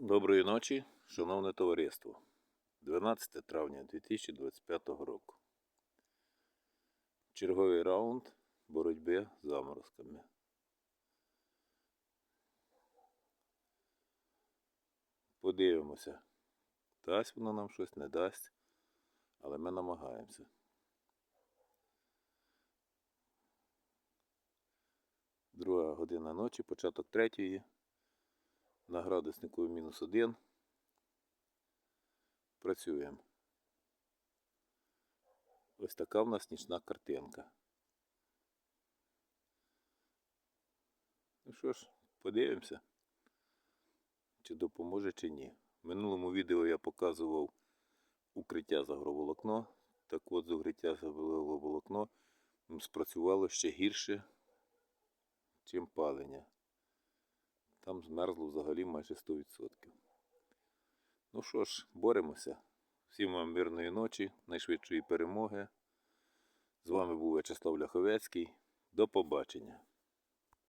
Доброї ночі, шановне товариство. 12 травня 2025 року. Черговий раунд боротьби з заморозками. Подивимося, дасть воно нам щось, не дасть, але ми намагаємося. Друга година ночі, початок третьої. На градуснику мінус один. Працюємо. Ось така в нас нічна картинка. Ну що ж, подивимося, чи допоможе, чи ні. В минулому відео я показував укриття з агроволокно. Так от з укриття з агроволокно спрацювало ще гірше, чим палення. Там змерзло взагалі майже 100%. Ну що ж, боремося. Всім вам мирної ночі, найшвидшої перемоги. З вами був В'ячеслав Ляховецький. До побачення.